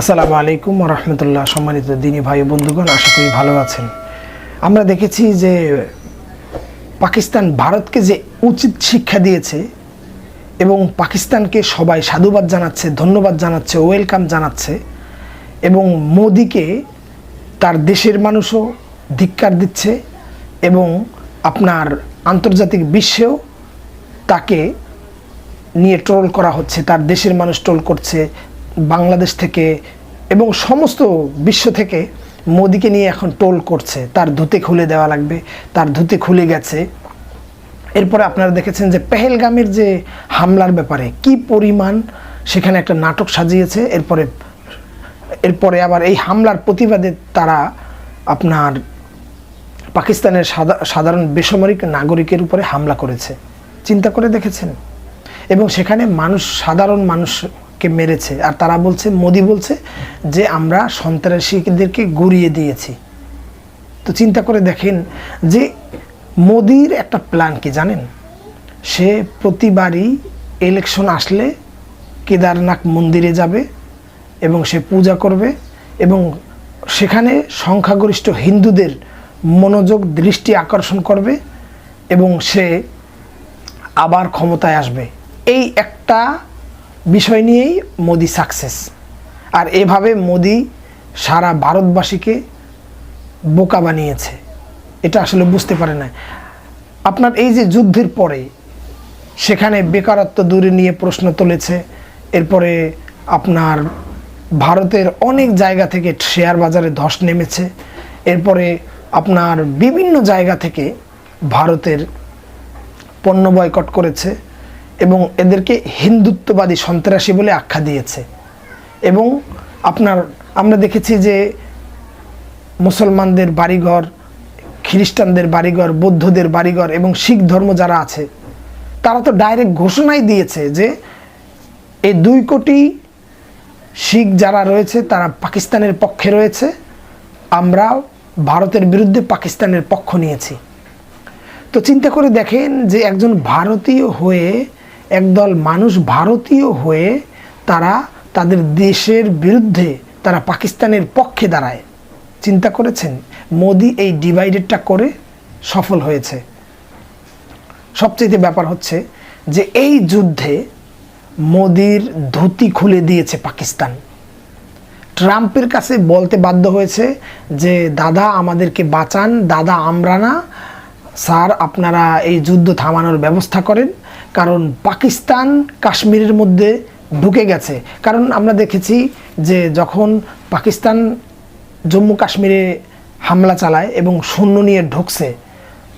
আসসালামু আলাইকুম রহমতুল্লাহ। সম্মানিত দিনী ভাই বন্ধুগণ, আশা করি ভালো আছেন। আমরা দেখেছি যে পাকিস্তান ভারতকে যে উচিত শিক্ষা দিয়েছে এবং পাকিস্তানকে সবাই সাধুবাদ জানাচ্ছে, ধন্যবাদ জানাচ্ছে, ওয়েলকাম জানাচ্ছে এবং মোদিকে তার দেশের মানুষও ধিক্কার দিচ্ছে এবং আপনার আন্তর্জাতিক বিশ্বেও তাকে নিয়ে ট্রোল করা হচ্ছে, তার দেশের মানুষ ট্রোল করছে বাংলাদেশ থেকে এবং সমস্ত বিশ্ব থেকে মোদিকে নিয়ে এখন টোল করছে। তার ধুতে খুলে দেওয়া লাগবে, তার ধুতে খুলে গেছে। এরপরে আপনারা দেখেছেন যে পেহেলগামের যে হামলার ব্যাপারে কি পরিমাণ সেখানে একটা নাটক সাজিয়েছে। এরপরে এরপরে আবার এই হামলার প্রতিবাদে তারা আপনার পাকিস্তানের সাধারণ বেসামরিক নাগরিকের উপরে হামলা করেছে। চিন্তা করে দেখেছেন? এবং সেখানে মানুষ, সাধারণ মানুষকে মেরেছে। আর তারা বলছে, মোদি বলছে যে আমরা সন্ত্রাসীদেরকে গুড়িয়ে দিয়েছি। তো চিন্তা করে দেখেন যে মোদির একটা প্ল্যান কি জানেন? সে প্রতিবারই ইলেকশন আসলে কেদারনাথ মন্দিরে যাবে এবং সে পূজা করবে এবং সেখানে সংখ্যাগরিষ্ঠ হিন্দুদের মনোযোগ, দৃষ্টি আকর্ষণ করবে এবং সে আবার ক্ষমতায় আসবে। এই একটা বিষয় নিয়েই মোদি সাকসেস আর এভাবে মোদি সারা ভারতবাসীকে বোকা বানিয়েছে। এটা আসলে বুঝতে পারে না আপনার এই যে যুদ্ধের পরে সেখানে বেকারত্ব দূরে নিয়ে প্রশ্ন তুলেছে, এরপরে আপনার ভারতের অনেক জায়গা থেকে শেয়ার বাজারে ধস নেমেছে, এরপরে আপনার বিভিন্ন জায়গা থেকে ভারতের পণ্য বয়কট করেছে। এবং এদেরকে হিন্দুত্ববাদী সন্ত্রাসী বলে আখ্যা দিয়েছে। এবং আপনার, আমরা দেখেছি যে মুসলমানদের বাড়িঘর, খ্রিস্টানদের বাড়িঘর, বৌদ্ধদের বাড়িঘর এবং শিখ ধর্ম যারা আছে, তারা তো ডাইরেক্ট ঘোষণাই দিয়েছে যে এই দুই কোটি শিখ যারা রয়েছে তারা পাকিস্তানের পক্ষে রয়েছে, আমরা ভারতের বিরুদ্ধে পাকিস্তানের পক্ষ নিয়েছি। তো চিন্তা করে দেখেন যে একজন ভারতীয় হয়ে একদল মানুষ ভারতীয় হয়ে তারা তাদের দেশের বিরুদ্ধে তারা পাকিস্তানের পক্ষে দাঁড়ায়। চিন্তা করেছেন? মোদি এই ডিভাইডেডটা করে সফল হয়েছে। সবচেয়ে ব্যাপার হচ্ছে যে এই যুদ্ধে মোদির ধুতি খুলে দিয়েছে পাকিস্তান। ট্রাম্পের কাছে বলতে বাধ্য হয়েছে যে, দাদা, আমাদেরকে বাঁচান। দাদা, আমরা না। স্যার, আপনারা এই যুদ্ধ থামানোর ব্যবস্থা করেন। কারণ পাকিস্তান কাশ্মীরের মধ্যে ঢুকে গেছে। কারণ আমরা দেখেছি যে যখন পাকিস্তান জম্মু কাশ্মীরে হামলা চালায় এবং সৈন্য নিয়ে ঢুকছে,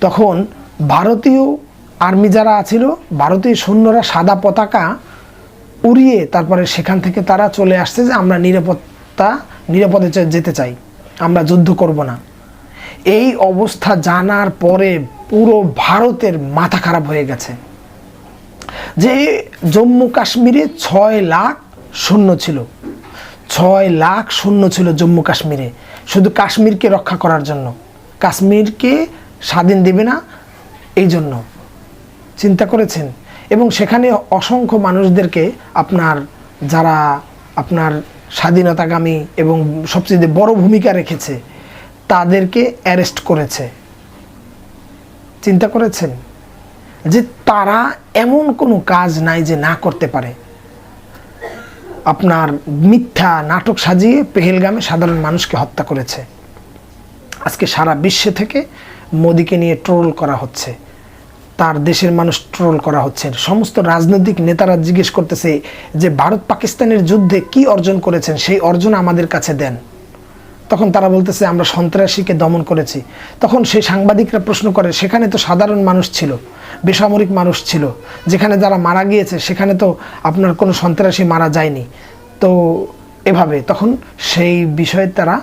তখন ভারতীয় আর্মি যারা আছিল, ভারতীয় সৈন্যরা সাদা পতাকা উড়িয়ে তারপরে সেখান থেকে তারা চলে আসছে যে আমরা নিরাপত্তা, নিরাপদে যেতে চাই, আমরা যুদ্ধ করব না। এই অবস্থা জানার পরে পুরো ভারতের মাথা খারাপ হয়ে গেছে। যে জম্মু কাশ্মীরে ছয় লাখ শূন্য ছিল। ছয় লাখ শূন্য ছিল জম্মু কাশ্মীরে। শুধু কাশ্মীরকে রক্ষা করার জন্য। কাশ্মীরকে স্বাধীন দেবে না এই জন্য। চিন্তা করেছেন? এবং সেখানে অসংখ্য মানুষদেরকে আপনার যারা আপনার স্বাধীনতাগামী এবং সবচেয়ে বড় ভূমিকা রেখেছে, তাদেরকে অ্যারেস্ট করেছে। চিন্তা করেছেন? যে তারা এমন কোনো কাজ নাই যে না করতে পারে। আপনার মিথ্যা নাটক সাজিয়ে পেহেলগামে সাধারণ মানুষকে হত্যা করেছে। আজকে সারা বিশ্বে থেকে মোদিকে নিয়ে ট্রোল করা হচ্ছে। তার দেশের মানুষ ট্রোল করা হচ্ছে। সমস্ত রাজনৈতিক নেতারা জিজ্ঞেস করতেছে যে ভারত পাকিস্তানের যুদ্ধে কি অর্জন করেছেন? সেই অর্জন আমাদের কাছে দেন। তখন তারা বলতেছে, আমরা সন্ত্রাসীকে দমন করেছি। তখন সেই সাংবাদিকরা প্রশ্ন করে, সেখানে তো সাধারণ মানুষ ছিল, বেসামরিক মানুষ ছিল। যেখানে যারা মারা গিয়েছে, সেখানে তো আপনার কোনো সন্ত্রাসী মারা যায়নি। তো এভাবে তখন সেই বিষয়ে তারা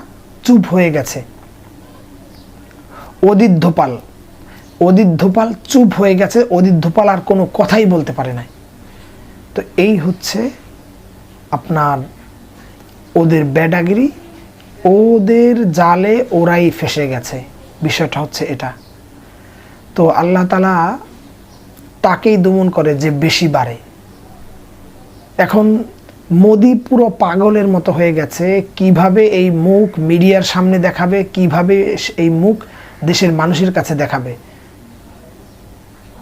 চুপ হয়ে গেছে। অদিত ধোপাল অদিত ধোপাল চুপ হয়ে গেছে। অদিত ধোপাল আর কোনো কথাই বলতে পারে নাই। তো এই হচ্ছে আপনার ওদের ব্যাডাগিরি ওদের জালে ওরাই ফেসে গেছে। বিষয়টা হচ্ছে এটা। তো আল্লাহ তালা তাকেই দমন করে যে বেশি বাড়ে। এখন মোদি পুরো পাগলের মতো হয়ে গেছে। কীভাবে এই মুখ মিডিয়ার সামনে দেখাবে? কীভাবে এই মুখ দেশের মানুষের কাছে দেখাবে?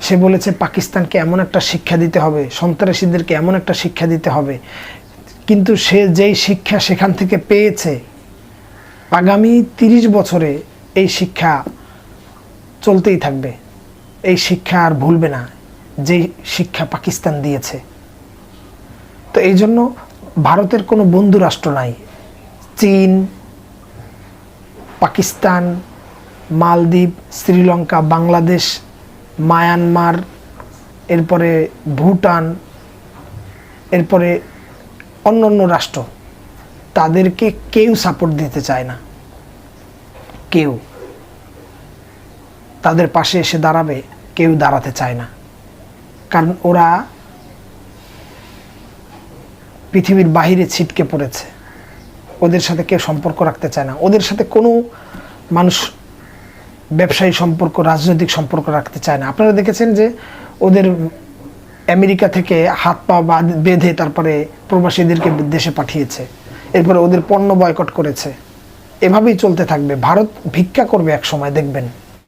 সে বলেছে, পাকিস্তানকে এমন একটা শিক্ষা দিতে হবে, সন্ত্রাসীদেরকে এমন একটা শিক্ষা দিতে হবে। কিন্তু সে যেই শিক্ষা সেখান থেকে পেয়েছে আগামী তিরিশ বছরে এই শিক্ষা চলতেই থাকবে। এই শিক্ষা আর ভুলবে না যে শিক্ষা পাকিস্তান দিয়েছে। তো এই জন্য ভারতের কোনো বন্ধু রাষ্ট্র নাই। চীন, পাকিস্তান, মালদ্বীপ, শ্রীলঙ্কা, বাংলাদেশ, মায়ানমার, এরপরে ভুটান, এরপরে অন্য অন্য রাষ্ট্র। তাদেরকে কেউ সাপোর্ট দিতে চায় না। কেউ। তাদের পাশে এসে দাঁড়াবে, কেউ দাঁড়াতে চায় না। কারণ ওরা পৃথিবীর বাহিরে ছিটকে পড়েছে। ওদের সাথে কেউ সম্পর্ক রাখতে চায় না। ওদের সাথে কোনো মানুষ ব্যবসায়ী সম্পর্ক, রাজনৈতিক সম্পর্ক রাখতে চায় না। আপনারা দেখেছেন যে ওদের আমেরিকা থেকে হাত পা বাঁধ- তারপরে প্রবাসীদেরকে দেশে পাঠিয়েছে। এরপরে ওদের পণ্য বয়কট করেছে। এভাবেই চলতে থাকবে। ভারত ভিক্ষা করবে এক সময় দেখবেন।